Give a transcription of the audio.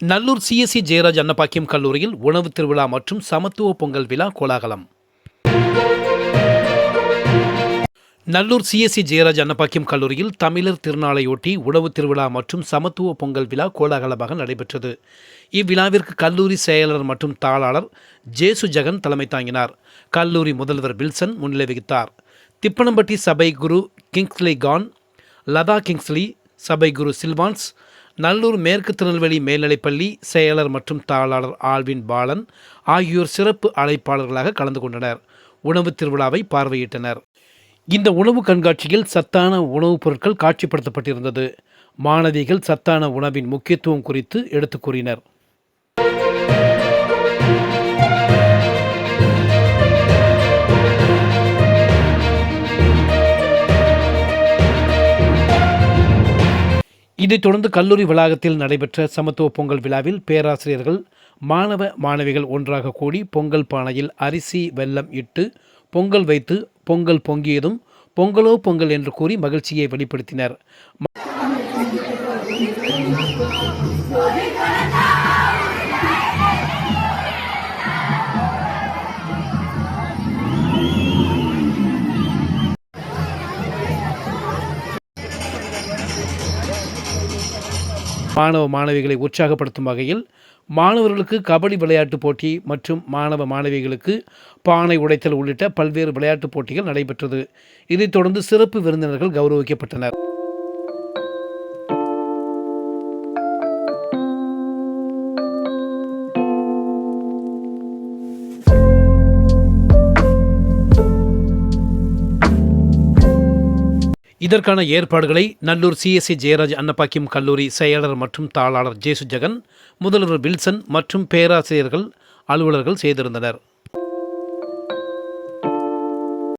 Nallur CSC Jayaraj Annabakkiyam கல்லூரியில் உணவு திருவிழா மற்றும் சமத்துவ பொங்கல் விழா கோலாகலம். நல்லூர் சிஎஸ்சி ஜெயராஜ் அன்னபாக்கியம் கல்லூரியில் தமிழர் திருநாளையொட்டி உணவு திருவிழா மற்றும் சமத்துவ பொங்கல் விழா கோலாகலமாக நடைபெற்றது. இவ்விழாவிற்கு கல்லூரி செயலர் மற்றும் தாளாளர் ஜேசு ஜெகன் தலைமை தாங்கினார். கல்லூரி முதல்வர் வில்சன் முன்னிலை வகித்தார். திப்பனம்பட்டி சபை குரு கிங்ஸ்லி கான் லதா கிங்ஸ்லி சபை குரு சில்வான்ஸ் நல்லூர் மேற்கு திருநெல்வேலி மேல்நிலைப்பள்ளி செயலர் மற்றும் தாளாளர் ஆல்வின் பாலன் ஆகியோர் சிறப்பு அழைப்பாளர்களாக கலந்து கொண்டனர். உணவு திருவிழாவை பார்வையிட்டனர். இந்த உணவு கண்காட்சியில் சத்தான உணவுப் பொருட்கள் காட்சிப்படுத்தப்பட்டிருந்தது. மாணவிகள் சத்தான உணவின் முக்கியத்துவம் குறித்து எடுத்துக் கூறினர். இதைத் தொடர்ந்து கல்லூரி வளாகத்தில் நடைபெற்ற சமத்துவ பொங்கல் விழாவில் பேராசிரியர்கள் மாணவ மாணவிகள் ஒன்றாக கூடி பொங்கல் பானையில் அரிசி வெல்லம் இட்டு பொங்கல் வைத்து பொங்கல் பொங்கியதும் பொங்கலோ பொங்கல் என்று கூறி மகிழ்ச்சியை வெளிப்படுத்தினர். மாணவ மாணவிகளை உற்சாகப்படுத்தும் வகையில் மாணவர்களுக்கு கபடி விளையாட்டுப் போட்டி மற்றும் மாணவ மாணவிகளுக்கு பானை உடைத்தல் உள்ளிட்ட பல்வேறு விளையாட்டுப் போட்டிகள் நடைபெற்றது. இதைத் தொடர்ந்து சிறப்பு விருந்தினர்கள் கௌரவிக்கப்பட்டனர். இதற்கான ஏற்பாடுகளை நல்லூர் சிஎஸ்சி ஜெயராஜ் அன்னபாக்கியம் கல்லூரி செயலர் மற்றும் தாளாளர் ஜேசு ஜெகன் முதல்வர் வில்சன் மற்றும் பேராசிரியர்கள் அலுவலர்கள் செய்திருந்தனர்.